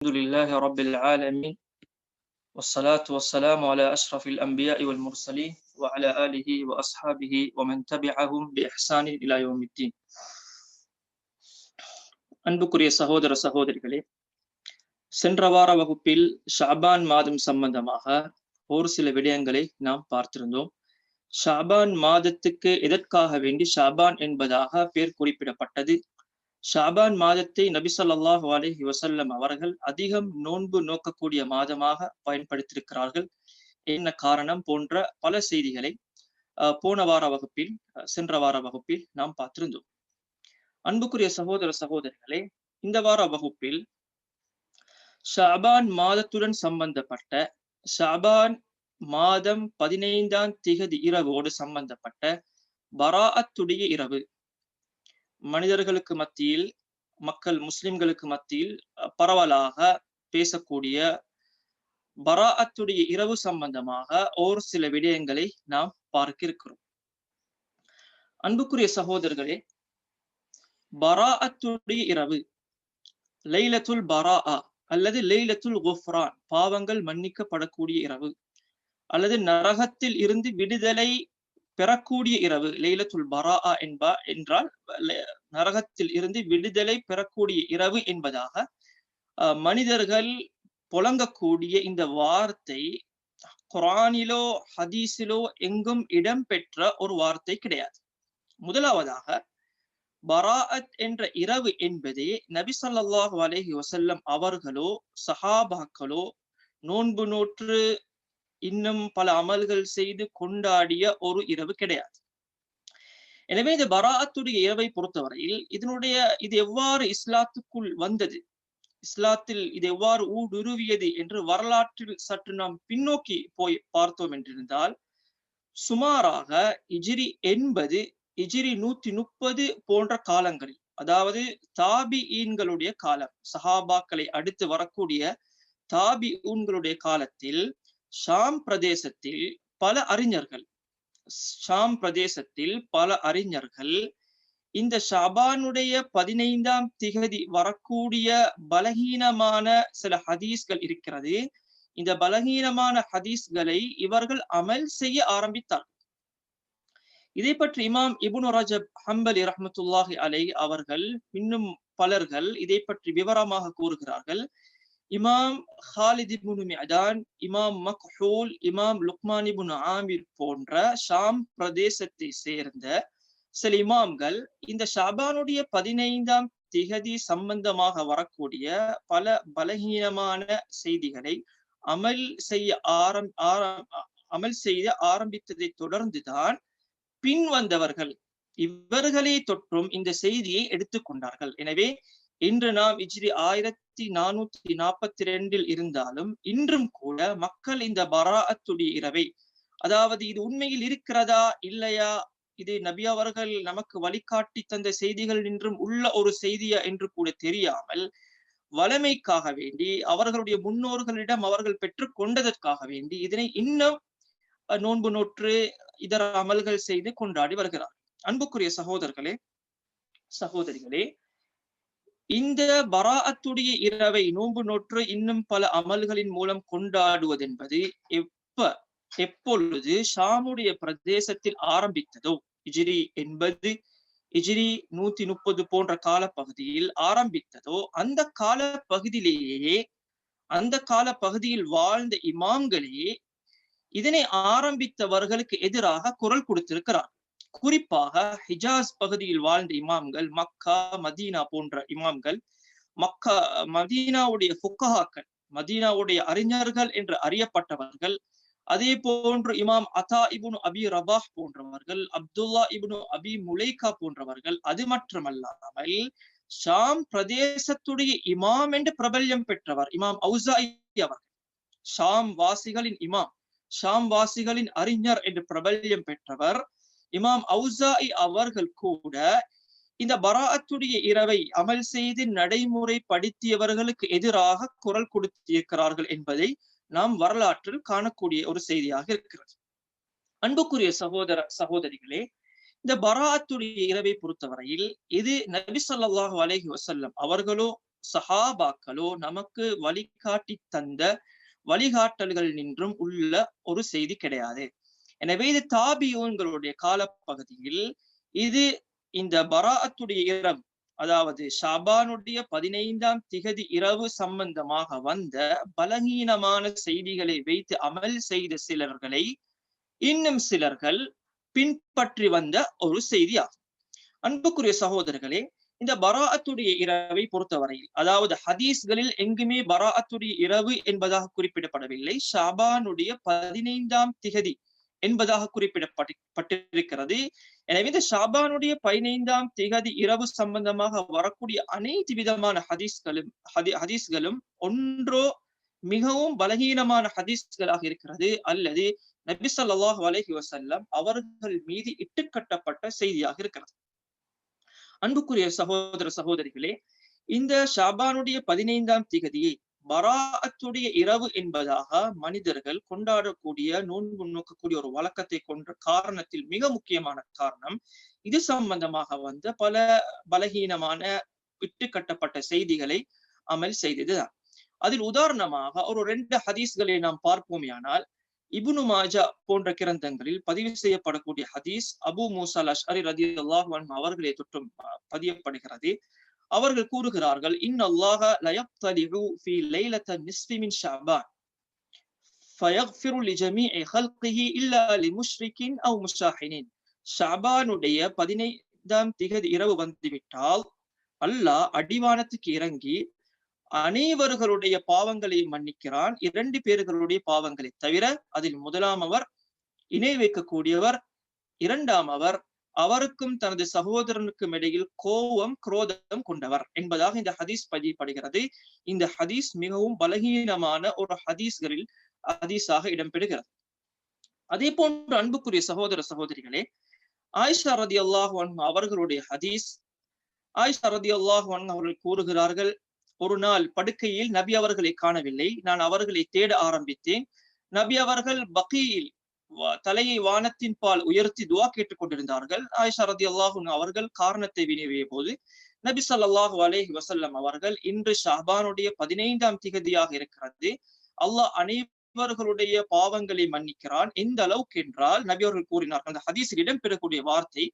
الحمد لله رب العالمين والصلاة والسلام على أشرف الأنبياء والمرسلين وعلى آله وأصحابه ومن تبعهم بإحسان إلى يوم الدين அன்புக்குரிய சகோதர சகோதரிகளே சென்ற வார வகுப்பில் ஷாபான் மாதம் சம்பந்தமாக ஒரு சில விடயங்களை நாம் பார்த்திருந்தோம் ஷாபான் மாதத்துக்கு எதற்காக வேண்டி ஷாபான் என்பதாக பெயர் குறிப்பிடப்பட்டது ஷாபான் மாதத்தை நபி சொல்லாஹு அலஹி வசல்லம் அவர்கள் அதிகம் நோன்பு நோக்கக்கூடிய மாதமாக பயன்படுத்தியிருக்கிறார்கள். என்ன காரணம் போன்ற பல செய்திகளை போன வார வகுப்பில் சென்ற வார வகுப்பில் நாம் பார்த்திருந்தோம். அன்புக்குரிய சகோதர சகோதரிகளே இந்த வார வகுப்பில் ஷாபான் மாதத்துடன் சம்பந்தப்பட்ட ஷாபான் மாதம் பதினைந்தாம் திகதி இரவோடு சம்பந்தப்பட்ட பராஅத்துடைய இரவு மனிதர்களுக்கு மத்தியில் மக்கள் முஸ்லிம்களுக்கு மத்தியில் பரவலாக பேசக்கூடிய பராஅத்துடைய இரவு சம்பந்தமாக ஒரு சில விடயங்களை நாம் பார்க்க இருக்கிறோம் அன்புக்குரிய சகோதரர்களே பராஅத்துடைய இரவு லைலத்துல் பரா அல்லது லைலத்துல் குஃப்ரான் பாவங்கள் மன்னிக்கப்படக்கூடிய இரவு அல்லது நரகத்தில் இருந்து விடுதலை பெறக்கூடிய இரவு லைலத்துல் பரா என்பா என்றால் நரகத்தில் இருந்து விடுதலை பெறக்கூடிய இரவு என்பதாக மனிதர்கள் புழங்கக்கூடிய இந்த வார்த்தை குரானிலோ ஹதீஸிலோ எங்கும் இடம் பெற்ற ஒரு வார்த்தை கிடையாது. முதலாவதாக பராஅத் என்ற இரவு என்பதே நபி சொல்லாஹு அலஹி வசல்லம் அவர்களோ சஹாபாக்களோ நோன்பு நோற்று இன்னும் பல அமல்கள் செய்து கொண்டாடிய ஒரு இரவு கிடையாது. எனவே இந்த பராத்துடைய இரவை பொறுத்தவரையில் இதனுடைய இது எவ்வாறு இஸ்லாத்துக்குள் வந்தது? இஸ்லாத்தில் இது எவ்வாறு ஊடுருவியது என்று வரலாற்றில் சற்று நாம் பின்னோக்கி போய் பார்த்தோம் என்றிருந்தால் சுமாராக இஜிரி எண்பது இஜிரி நூத்தி முப்பது போன்ற காலங்களில் அதாவது தாபி ஈன்களுடைய காலம் சஹாபாக்களை அடுத்து வரக்கூடிய தாபி ஊன்களுடைய காலத்தில் ஷாம் பிரதேசத்தில் பல அறிஞர்கள் ஷாம் பிரதேசத்தில் பல அறிஞர்கள் இந்த ஷாபானுடைய பதினைந்தாம் திகதி வரக்கூடிய பலகீனமான சில ஹதீஸ்கள் இருக்கிறது. இந்த பலகீனமான ஹதீஸ்களை இவர்கள் அமல் செய்ய ஆரம்பித்தார்கள். இதை பற்றி இமாம் இபுனு ரஜப் ஹம்பலி ரஹமத்துல்லாஹி அலை அவர்கள் இன்னும் பலர்கள் இதை பற்றி விவரமாக கூறுகிறார்கள். இமாம் ஹாலித் இபுனு மிஅதான் இமாம் மக்ஹூல் இமாம் லுக்மான் இபுன் ஆமிர் போன்ற ஷாம் பிரதேசத்தை சேர்ந்த சில இமாம்கள் இந்த ஷாபானுடைய பதினைந்தாம் திகதி சம்பந்தமாக வரக்கூடிய பல பலகீனமான செய்திகளை அமல் செய்ய ஆரம் அமல் செய்ய ஆரம்பித்ததை தொடர்ந்துதான் பின் வந்தவர்கள் இவர்களே தொற்றும் இந்த செய்தியை எடுத்துக்கொண்டார்கள். எனவே இன்று நாம் இஜ்ரி ஆயிரத்தி நானூத்தி நாற்பத்தி ரெண்டில் இருந்தாலும் இன்றும் கூட மக்கள் இந்த பராஅத்துடைய இரவை அதாவது இது உண்மையில் இருக்கிறதா இல்லையா? இது நபி அவர்கள் நமக்கு வழிகாட்டி தந்த செய்திகள் நின்றும் உள்ள ஒரு செய்தியா என்று கூட தெரியாமல் வளமைக்காக வேண்டி அவர்களுடைய முன்னோர்களிடம் அவர்கள் பெற்று கொண்டதற்காக வேண்டி இதனை இன்னும் நோன்பு நோற்று இதர அமல்கள் செய்து கொண்டாடி வருகிறார். அன்புக்குரிய சகோதரர்களே சகோதரிகளே இந்த பராஅத்துடைய இரவை நோன்பு நோற்று இன்னும் பல அமல்களின் மூலம் கொண்டாடுவதென்பது எப்ப எப்பொழுது ஷாமுடைய பிரதேசத்தில் ஆரம்பித்ததோ? இஜிரி என்பது இஜிரி நூத்தி முப்பது போன்ற காலப்பகுதியில் ஆரம்பித்ததோ? அந்த கால பகுதியிலேயே அந்த கால பகுதியில் வாழ்ந்த இமாம்களே இதனை ஆரம்பித்தவர்களுக்கு எதிராக குரல் கொடுத்திருக்கிறார். குறிப்பாக ஹிஜாஸ் பகுதியில் வாழ்ந்த இமாம்கள் மக்கா மதீனா போன்ற இமாம்கள் மக்கா மதீனாவுடைய ஃபுக்கஹாக்கள் மதீனாவுடைய அறிஞர்கள் என்று அறியப்பட்டவர்கள் அதே போன்று இமாம் அதா இபுனு அபி ரபாஹ் போன்றவர்கள் அப்துல்லா இபுனு அபி முலைகா போன்றவர்கள் அது மட்டுமல்லாமல் ஷாம் பிரதேசத்துடைய இமாம் என்று பிரபல்யம் பெற்றவர் இமாம் அவுசாயி அவர்கள். ஷாம் வாசிகளின் இமாம் ஷாம் வாசிகளின் அறிஞர் என்று பிரபல்யம் பெற்றவர் இமாம் அவுசாயி அவர்கள் கூட இந்த பராத்துடைய இரவை அமல் செய்து நடைமுறை படுத்தியவர்களுக்கு எதிராக குரல் கொடுத்திருக்கிறார்கள் என்பதை நாம் வரலாற்றில் காணக்கூடிய ஒரு செய்தியாக இருக்கிறது. அன்புக்குரிய சகோதர சகோதரிகளே இந்த பராத்துடைய இரவை பொறுத்தவரையில் இது நபி ஸல்லல்லாஹு அலஹி வசல்லம் அவர்களோ சஹாபாக்களோ நமக்கு வழிகாட்டி தந்த வழிகாட்டல்கள் நின்றும் உள்ள ஒரு செய்தி கிடையாது. எனவே இது தாபியோன்களுடைய காலப்பகுதியில் இது இந்த பராத்துடைய இரவு அதாவது ஷாபானுடைய பதினைந்தாம் திகதி இரவு சம்பந்தமாக வந்த பலகீனமான செய்திகளை வைத்து அமல் செய்த சிலர்களை இன்னும் சிலர்கள் பின்பற்றி வந்த ஒரு செய்தியாகும். அன்புக்குரிய சகோதரர்களே இந்த பராஅத்துடைய இரவை பொறுத்தவரையில் அதாவது ஹதீஸ்களில் எங்குமே பராஅத்துடைய இரவு என்பதாக குறிப்பிடப்படவில்லை. ஷாபானுடைய பதினைந்தாம் திகதி என்பதாக குறிப்பிடப்பட்டிருக்கிறது எனவே இந்த ஷாபானுடைய பதினைந்தாம் திகதி இரவு சம்பந்தமாக வரக்கூடிய அனைத்து விதமான ஹதீஸ்களும் ஹதீஸ்களும் ஒன்றோ மிகவும் பலகீனமான ஹதீஸ்களாக இருக்கிறது. அல்லது நபி சொல்லாஹு அலஹி வசல்லம் அவர்கள் மீது இட்டுக்கட்டப்பட்ட செய்தியாக இருக்கிறது. அன்புக்குரிய சகோதர சகோதரிகளே இந்த ஷாபானுடைய பதினைந்தாம் திகதியை பராத்துடைய இரவு என்பதாக மனிதர்கள் கொண்டாடக்கூடிய நோன்பு நோக்கக்கூடிய ஒரு வழக்கத்தை கொண்ட காரணத்தில் மிக முக்கியமான காரணம் இது சம்பந்தமாக வந்த பல பலகீனமான விட்டு கட்டப்பட்ட செய்திகளை அமல் செய்ததுதான். அதில் உதாரணமாக ஒரு ரெண்டு ஹதீஸ்களை நாம் பார்ப்போமேயானால் இபுனு மாஜா போன்ற கிரந்தங்களில் பதிவு செய்யப்படக்கூடிய ஹதீஸ் அபு மூசால் அஷ்அரி ரதி அல்லாஹ் அவர்களை தொற்றும் பதியப்படுகிறது. அவர்கள் கூறுகிறார்கள் இன் அல்லாஹ லயப்தலிஹு ஃபி லைலத்த நிஸ்ஃபி மின் ஷஅபான் ஃபயக்ஃபிரு லிஜமீஇ ஹல்கிஹி இல்லா லிமுஷ்ரிகின் அவ் முஷாஹினின். ஷாபானுடைய பதினைந்தாம் திகதி இரவு வந்துவிட்டால் அல்லாஹ் அடிவானத்துக்கு இறங்கி அனைவர்களுடைய பாவங்களை மன்னிக்கிறான். இரண்டு பேர்களுடைய பாவங்களை தவிர அதில் முதலாம் அவர் இணை வைக்கக்கூடியவர் இரண்டாம் அவர் அவருக்கும் தனது சகோதரனுக்கும் இடையில் கோபம் குரோதம் கொண்டவர் என்பதாக இந்த ஹதீஸ் பதியப்படுகிறது. இந்த ஹதீஸ் மிகவும் பலகீனமான ஒரு ஹதீஸ்களில் ஹதீஸாக இடம்பெறுகிறது. அதே போன்று அன்புக்குரிய சகோதர சகோதரிகளே ஆயிஷா ரதி அல்லாஹ் அவர்களுடைய ஹதீஸ் ஆயிஷா ரதி அல்லாஹ் அவர்கள் கூறுகிறார்கள் ஒரு நாள் படுக்கையில் நபி அவர்களை காணவில்லை. நான் அவர்களை தேட ஆரம்பித்தேன். நபி அவர்கள் பக்கியில் தலையை வானத்தின் பால் உயர்த்தி துவா கேட்டுக் கொண்டிருந்தார்கள். ஆயிஷா ரதி அல்லாஹூ அவர்கள் காரணத்தை வினவிய போது நபி சல்லாஹூ அலேஹி வசல்லம் அவர்கள் இன்று ஷாபானுடைய பதினைந்தாம் திகதியாக இருக்கிறது. அல்லாஹ் அனைவர்களுடைய பாவங்களை மன்னிக்கிறான். எந்த அளவுக்கு என்றால் நபி அவர்கள் கூறினார்கள் அந்த ஹதீஸில் இடம்பெறக்கூடிய வார்த்தை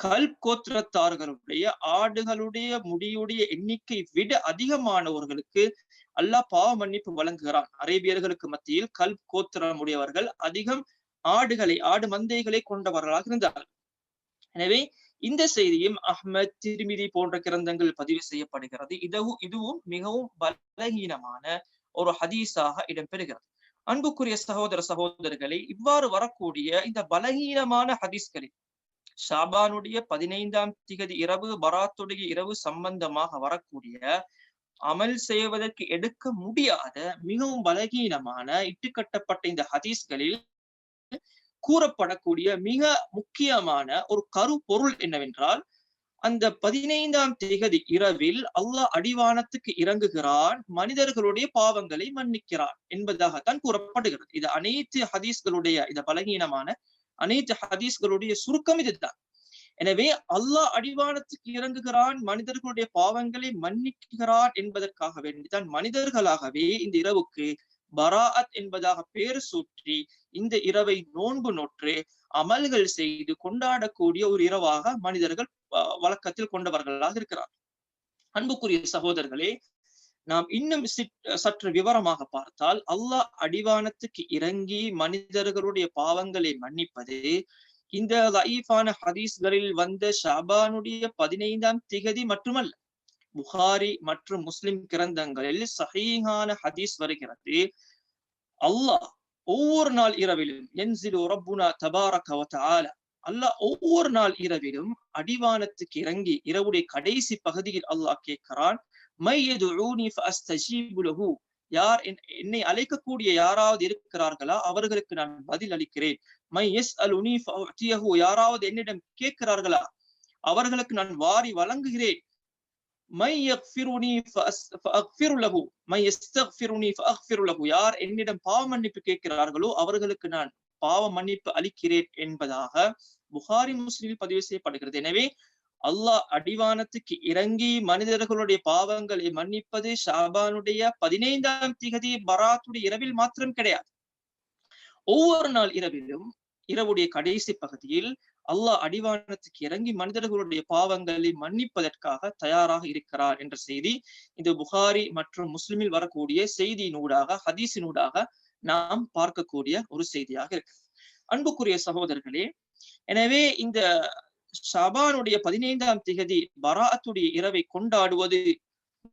கல் கோத்திரத்தார்களுடைய ஆடுகளுடைய முடியுடைய எண்ணிக்கை விட அதிகமானவர்களுக்கு அல்லாஹ் பாவ மன்னிப்பு வழங்குகிறான். அரேபியர்களுக்கு மத்தியில் கல் கோத்திரமுடையவர்கள் அதிகம் ஆடுகளை ஆடு மந்தைகளை கொண்டவர்களாக இருந்தார்கள். எனவே இந்த செய்தியும் அஹ்மத் திருமிதி போன்ற கிரந்தங்கள் பதிவு செய்யப்படுகிறது. இதுவும் இதுவும் மிகவும் பலகீனமான ஒரு ஹதீஸாக இடம்பெறுகிறது. அன்புக்குரிய சகோதர சகோதரர்களை இவ்வாறு வரக்கூடிய இந்த பலகீனமான ஹதீஸ்களில் ஷாபானுடைய பதினைந்தாம் திகதி இரவு பராத்துடைய இரவு சம்பந்தமாக வரக்கூடிய அமல் செய்வதற்கு எடுக்க முடியாத மிகவும் பலகீனமான இட்டுக்கட்டப்பட்ட இந்த ஹதீஸ்களில் கூறப்படக்கூடிய மிக முக்கியமான ஒரு கரு பொருள் என்னவென்றால் அந்த பதினைந்தாம் திகதி இரவில் அல்லாஹ் அடிவானத்துக்கு இறங்குகிறான் மனிதர்களுடைய பாவங்களை மன்னிக்கிறான் என்பதாகத்தான் கூறப்படுகிறது. இது அனைத்து ஹதீஸ்களுடைய இந்த பலகீனமான அனைத்து ஹதீஸ்களுடைய சுருக்கம் இதுதான். எனவே அல்லாஹ் அடிவானத்துக்கு இறங்குகிறான் மனிதர்களுடைய பாவங்களை மன்னிக்கிறான் என்பதற்காக வேண்டிதான் மனிதர்களாகவே இந்த இரவுக்கு பராஅத் என்பதாக பேர் சூற்றி இந்த இரவை நோன்பு நோற்று அமல்கள் செய்து கொண்டாடக்கூடிய ஒரு இரவாக மனிதர்கள் வழக்கத்தில் கொண்டவர்களாக இருக்கிறார் அன்புக்குரிய சகோதரர்களே நாம் இன்னும் சற்று விவரமாக பார்த்தால் அல்லாஹ் அடிவானத்துக்கு இறங்கி மனிதர்களுடைய பாவங்களை மன்னிப்பது இந்த லைஃபான ஹதீஸ்களில் வந்த ஷாபானுடைய பதினைந்தாம் திகதி மட்டுமல்ல புகாரி மற்றும் முஸ்லிம் கிரந்தங்களில் சஹீஹான ஹதீஸ் வருகிறது. அல்லாஹ் ஒவ்வொரு நாள் இரவிலும் என்சிலு ரப்புனா தபாரக அல்லாஹ் ஒவ்வொரு நாள் இரவிலும் அடிவானத்துக்கு இறங்கி இரவுடைய கடைசி பகுதியில் அல்லாஹ் கேட்கிறான் யார் என்னை அழைக்கக்கூடிய யாராவது இருக்கிறார்களா? அவர்களுக்கு நான் பதில் அளிக்கிறேன். மை எஸ் யாராவது என்னிடம் கேட்கிறார்களா? அவர்களுக்கு நான் வாரி வழங்குகிறேன். மை யார் என்னிடம் பாவ மன்னிப்பு கேட்கிறார்களோ அவர்களுக்கு நான் பாவ மன்னிப்பு அளிக்கிறேன் என்பதாக புகாரி முஸ்லிமில் பதிவு செய்யப்படுகிறது. எனவே அல்லாஹ் அடிவானத்துக்கு இறங்கி மனிதர்களுடைய பாவங்களை மன்னிப்பது ஷாபானுடைய பதினைந்தாம் திகதி பராத்துடைய இரவில் மாத்திரம் கிடையாது. ஒவ்வொரு நாள் இரவிலும் இரவுடைய கடைசி பகுதியில் அல்லாஹ் அடிவானத்துக்கு இறங்கி மனிதர்களுடைய பாவங்களை மன்னிப்பதற்காக தயாராக இருக்கிறார் என்ற செய்தி இந்த புகாரி மற்றும் முஸ்லிமில் வரக்கூடிய செய்தியினூடாக ஹதீஸினூடாக நாம் பார்க்கக்கூடிய ஒரு செய்தியாக இருக்கு. அன்புக்குரிய சகோதரர்களே எனவே இந்த ஷபானுடைய பதினைந்தாம் திகதி பராத்துடைய இரவை கொண்டாடுவது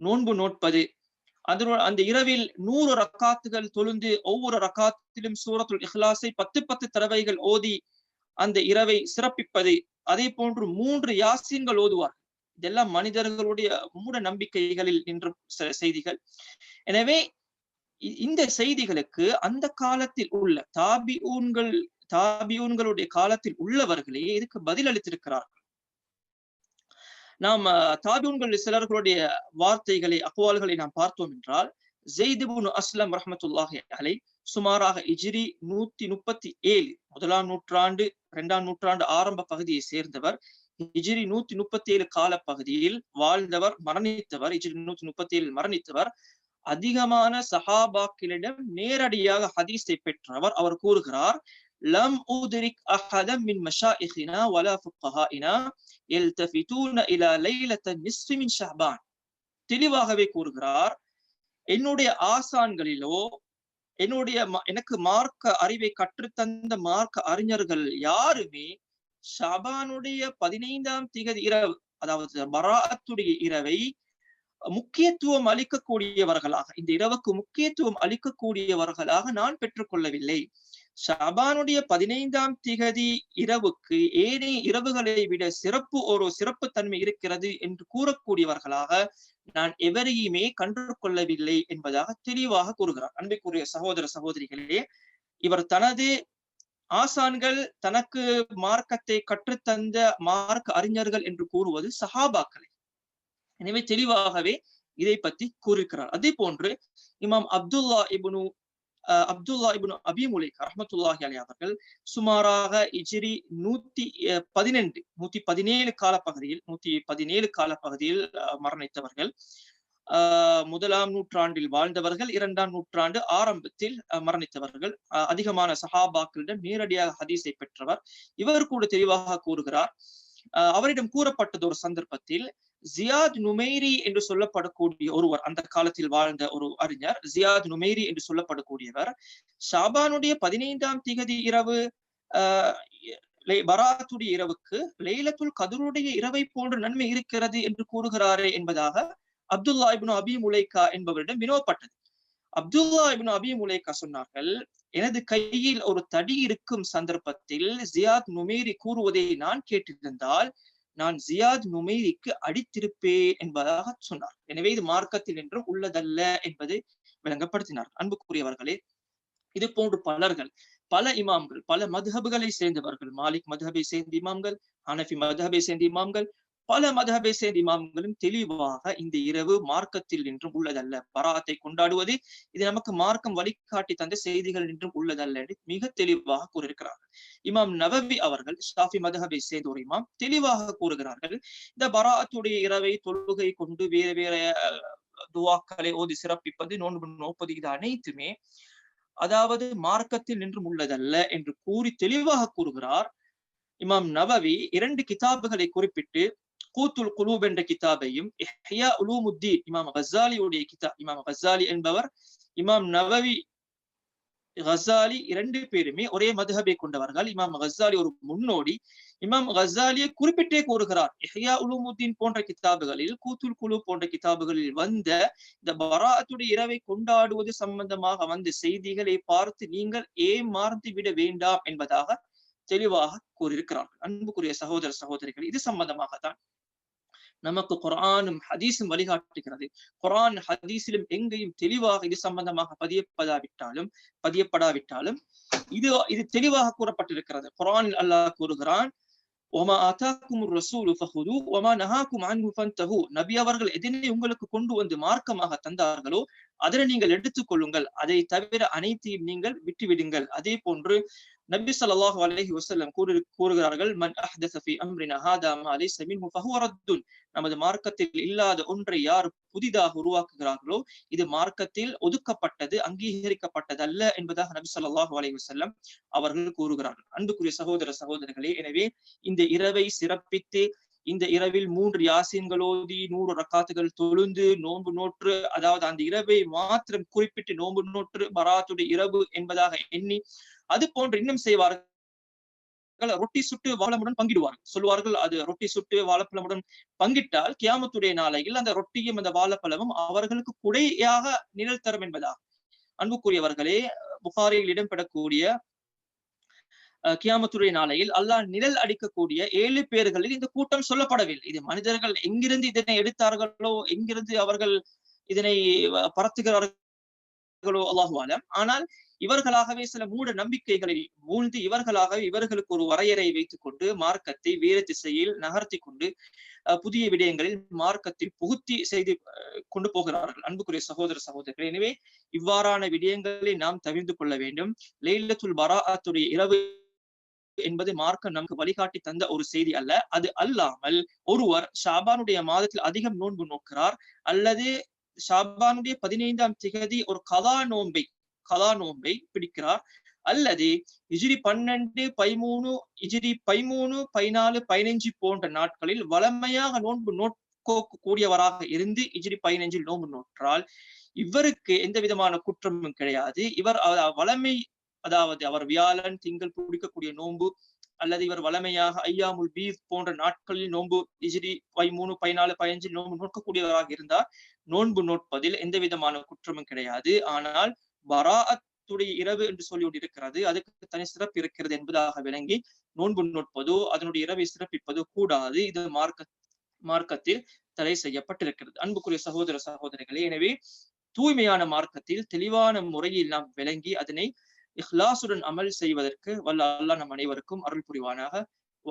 நோன்பு நோட்பது. அதனோட அந்த இரவில் நூறு ரக்காத்துகள் தொழுந்து ஒவ்வொரு ரக்காத்திலும் சூரத்துல் இஹ்லாஸை பத்து பத்து தடவைகள் ஓதி அந்த இரவை சிறப்பிப்பது. அதே போன்று மூன்று யாசீன்கள் ஓதுவார் இதெல்லாம் மனிதர்களுடைய மூட நம்பிக்கைகளில் நின்ற செய்திகள். எனவே இந்த செய்திகளுக்கு அந்த காலத்தில் உள்ள தாபி ஊன்கள் தாபியூன்களுடைய காலத்தில் உள்ளவர்களே இதுக்கு பதில் அளித்திருக்கிறார்கள். நாம் தாபியூன்கள் சிலர்களுடைய வார்த்தைகளை அக்வால்களை நாம் பார்த்தோம் என்றால் ஜெய்திபுன் அஸ்லம் ரஹமத்துல்லாஹி அலை சுமாராக இஜிரி நூத்தி முப்பத்தி ஏழு முதலாம் நூற்றாண்டு இரண்டாம் நூற்றாண்டு ஆரம்ப பகுதியை சேர்ந்தவர் இஜிரி நூத்தி முப்பத்தி ஏழு கால பகுதியில் வாழ்ந்தவர் மரணித்தவர் இஜிரி நூத்தி முப்பத்தி ஏழில் மரணித்தவர். அதிகமான சஹாபாக்களிடம் நேரடியாக ஹதீஸை பெற்றவர். அவர் கூறுகிறார் لم أدرك أحدا من مشائخنا ولا فقهائنا يلتفتون إلى ليلة النصف من شعبان தெளிவாகவே கூறுகிறார் என்னுடைய ஆசான்களிலோ என்னுடைய எனக்கு மார்க்க அறிவை கற்றுத்தந்த மார்க்க அறிஞர்கள் யாருமே ஷபானுடைய பதினைந்தாம் திகதி இரவு அதாவது பராத்துடைய இரவை முக்கியத்துவம் அளிக்கக்கூடியவர்களாக இந்த இரவுக்கு முக்கியத்துவம் அளிக்கக்கூடியவர்களாக நான் பெற்றுக்கொள்ளவில்லை ஷாபானுடைய பதினைந்தாம் திகதி இரவுக்கு ஏனைய இரவுகளை விட சிறப்பு ஒரு சிறப்பு தன்மை இருக்கிறது என்று கூறக்கூடியவர்களாக நான் எவரையுமே கண்டு கொள்ளவில்லை என்பதாக தெளிவாக கூறுகிறார். அன்பைக்குரிய சகோதர சகோதரிகளே இவர் தனது ஆசான்கள் தனக்கு மார்க்கத்தை கற்றுத்தந்த மார்க்க அறிஞர்கள் என்று கூறுவது சஹாபாக்களை. எனவே தெளிவாகவே இதை பத்தி கூறியிருக்கிறார். அதே போன்று இமாம் அப்துல்லா இபுனு அப்துல்லா இபுன் அபிமுலைக் ரஹமத்துல்லாஹி அலி அவர்கள் சுமாராக இஜிரி நூத்தி பதினெண்டு நூத்தி பதினேழு காலப்பகுதியில் நூத்தி பதினேழு காலப்பகுதியில் மரணித்தவர்கள். ஆஹ் முதலாம் நூற்றாண்டில் வாழ்ந்தவர்கள் இரண்டாம் நூற்றாண்டு ஆரம்பத்தில் மரணித்தவர்கள். அதிகமான சஹாபாக்களிடம் நேரடியாக ஹதீஸை பெற்றவர். இவர் கூட தெளிவாக கூறுகிறார். அவரிடம் கூறப்பட்டது ஒரு சந்தர்ப்பத்தில் ஜியாத் நுமேரி என்று சொல்லப்படக்கூடிய ஒருவர் அந்த காலத்தில் வாழ்ந்த ஒரு அறிஞர். ஜியாத் நுமேரி என்று சொல்லப்படக்கூடியவர். ஷாபானுடைய பதினைந்தாம் திகதி இரவு பராத்துடைய இரவுக்கு லைலத்துல் கதருடைய இரவை போன்ற நன்மை இருக்கிறது என்று கூறுகிறாரே என்பதாக அப்துல்லா இபின் அபி முலைக்கா என்பவரிடம் வினோப்பட்டது. அப்துல்லா இபின் அபி முலைக்கா சொன்னார்கள் எனது கையில் ஒரு தடி இருக்கும் சந்தர்ப்பத்தில் ஜியாத் நுமேரி கூறுவதை நான் கேட்டிருந்தால் நான் ஜியாத் நுமைரிக்கு அடித்திருப்பேன் என்பதாக சொன்னார். எனவே இது மார்க்கத்தில் என்றும் உள்ளதல்ல என்பதை விளங்கப்படுத்தினார். அன்புக்குரியவர்களே இது போன்று பலர்கள் பல இமாம்கள் பல மதுஹபுகளை சேர்ந்தவர்கள் மாலிக் மதுஹபை சேர்ந்த இமாம்கள் ஹனஃபி மதுஹபை சேர்ந்த இமாம்கள் பல மதஹபை சேர்ந்த இமாம்களும் தெளிவாக இந்த இரவு மார்க்கத்தில் நின்றும் உள்ளதல்ல. பராத்தை கொண்டாடுவது இது நமக்கு மார்க்கம் வழிகாட்டி தந்த செய்திகள் நின்றும் உள்ளதல்ல என்று மிக தெளிவாக கூறியிருக்கிறார்கள். இமாம் நவவி அவர்கள் ஷாஃபி மதஹபை சேர்ந்த ஒரு இமாம் தெளிவாக கூறுகிறார்கள் இந்த பராத்துடைய இரவை தொழுகை கொண்டு வேறு வேற துவாக்களை ஓதி சிறப்பிப்பது நோன்பு நோப்பது இது அனைத்துமே அதாவது மார்க்கத்தில் நின்றும் உள்ளதல்ல என்று கூறி தெளிவாக கூறுகிறார். இமாம் நவவி இரண்டு கிதாபுகளை குறிப்பிட்டு கூத்துல் குலூப் என்ற கிதாபையும் இஹ்யா உலூமுத்தீன் இமாம் கசாலியுடைய கிதாப் இமாம் கசாலி என்பவர் இமாம் நவவி கசாலி இரண்டு பேருமே ஒரே மதுஹபை கொண்டவர்கள். இமாம் கசாலி ஒரு முன்னோடி. இமாம் கசாலியை குறிப்பிட்டே கூறுகிறார். இஹ்யா உலூமுத்தீன் போன்ற கிதாபுகளில் கூத்துல் குழு போன்ற கிதாபுகளில் வந்த இந்த பராத்துடைய இரவை கொண்டாடுவது சம்பந்தமாக வந்த செய்திகளை பார்த்து நீங்கள் ஏமாறந்து விட வேண்டாம் என்பதாக தெளிவாக கூறியிருக்கிறார்கள். அன்புக்குரிய சகோதர சகோதரிகள் இது சம்பந்தமாக தான் நமக்கு குரானும் ஹதீஸும் வழிகாட்டுகிறது. குரான் ஹதீஸிலும் எங்கேயும் தெளிவாக இது சம்பந்தமாக பதியப்படாவிட்டாலும் பதியப்படாவிட்டாலும் இது இது தெளிவாக கூறப்பட்டிருக்கிறது. குரானில் அல்லாஹ் கூறுகிறான் ஒமா அதாக்கும் ரசூல் ஃபஹுது ஒமா நஹாக்கும் அன்ஹு ஃபன்தஹு. நபி அவர்கள் எதனை உங்களுக்கு கொண்டு வந்து மார்க்கமாக தந்தார்களோ அதனை நீங்கள் எடுத்துக்கொள்ளுங்கள் அதை தவிர அனைத்தையும் நீங்கள் விட்டுவிடுங்கள். அதே போன்று நபி ஸல்லல்லாஹு அலஹி வசல்லம் கூறு கூறுகிறார்கள் மன் அஹ்தஸ அம்ரின் நமது மார்க்கத்தில் இல்லாத ஒன்றை யார் புதிதாக உருவாக்குகிறார்களோ இது மார்க்கத்தில் ஒதுக்கப்பட்டது அங்கீகரிக்கப்பட்டது அல்ல என்பதாக நபி சொல்லாஹு அலஹி வசல்லம் அவர்கள் கூறுகிறார்கள். அன்புக்குரிய சகோதர சகோதரர்களே எனவே இந்த இரவை சிறப்பித்து இந்த இரவில் மூன்று யாசின்கள் ஓதி நூறு ரக்காத்துகள் தொழுந்து நோன்பு நோற்று அதாவது அந்த இரவை மாத்திரம் குறிப்பிட்டு நோன்பு நோற்று பராத்துடைய இரவு என்பதாக எண்ணி அது போன்று இன்னும் செய்வார்கள். ரொட்டி சுட்டு வாழமுடன் பங்கிடுவார்கள். சொல்வார்கள் அது ரொட்டி சுட்டு வாழைப்பழமுடன் பங்கிட்டால் கியாமத்துடைய நாளையில் அந்த ரொட்டியும் அந்த வாழைப்பழமும் அவர்களுக்கு குடையாக நிழல் தரும் என்பதா அன்புக்குரியவர்களே புகாரில் இடம்பெறக்கூடிய கியாமத்துடைய நாளையில் அல்லாஹ் நிழல் அடிக்கக்கூடிய ஏழு பேர்களில் இந்த கூட்டம் சொல்லப்படவில்லை. இது மனிதர்கள் எங்கிருந்து இதனை எடுத்தார்களோ எங்கிருந்து அவர்கள் இதனை பரத்துகிறார்களோ அல்லாஹுவாலம் ஆனால் இவர்களாகவே சில மூட நம்பிக்கைகளில் மூழ்ந்து இவர்களாகவே இவர்களுக்கு ஒரு வரையறை வைத்துக் கொண்டு மார்க்கத்தை வேறு திசையில் நகர்த்தி கொண்டு புதிய விடயங்களில் மார்க்கத்தில் புகுத்தி செய்து கொண்டு போகிறார்கள். அன்புக்குரிய சகோதர சகோதரர்கள் எனவே இவ்வாறான விடயங்களை நாம் தவிர்த்து கொள்ள வேண்டும். லைலத்துல் பராத்துடைய இரவு என்பது மார்க்கம் நமக்கு வழிகாட்டி தந்த ஒரு செய்தி அல்ல. அது அல்லாமல் ஒருவர் ஷாபானுடைய மாதத்தில் அதிகம் நோன்பு நோக்கிறார் அல்லது ஷாபானுடைய பதினைந்தாம் திகதி ஒரு கதா நோன்பை கலா நோன்பை பிடிக்கிறார். அல்லது இஜிரி பன்னெண்டு பதிமூணு இஜிரி பதிமூணு பதினாலு பதினைஞ்சு போன்ற நாட்களில் வளமையாக நோன்பு நோக்கக்கூடியவராக இருந்து இஜிரி பதினைஞ்சில் நோன்பு நோற்றால் இவருக்கு எந்த விதமான குற்றமும் கிடையாது. இவர் வளமை அதாவது அவர் வியாழன் திங்கள் பிடிக்கக்கூடிய நோன்பு அல்லது இவர் வளமையாக ஐயாமுல் பீஸ் போன்ற நாட்களில் நோன்பு இஜிரி பதிமூணு பதினாலு பதினஞ்சு நோன்பு நோக்கக்கூடியவராக இருந்தால் நோன்பு நோட்பதில் எந்த விதமான குற்றமும் கிடையாது. ஆனால் பராஅத்துடைய இரவு என்று சொல்லி கொண்டிருக்கிறது அதுக்கு தனி சிறப்பு இருக்கிறது என்பதாக விளங்கி நோன்பு நோட்பதோ அதனுடைய இரவை சிறப்பிப்பதோ கூடாது. இது மார்க்க மார்க்கத்தில் தடை செய்யப்பட்டிருக்கிறது. அன்புக்குரிய சகோதர சகோதரிகளே எனவே தூய்மையான மார்க்கத்தில் தெளிவான முறையில் நாம் விளங்கி அதனை இஹ்லாசுடன் அமல் செய்வதற்கு வல்ல அல்லா நம் அனைவருக்கும் அருள் புரிவானாக.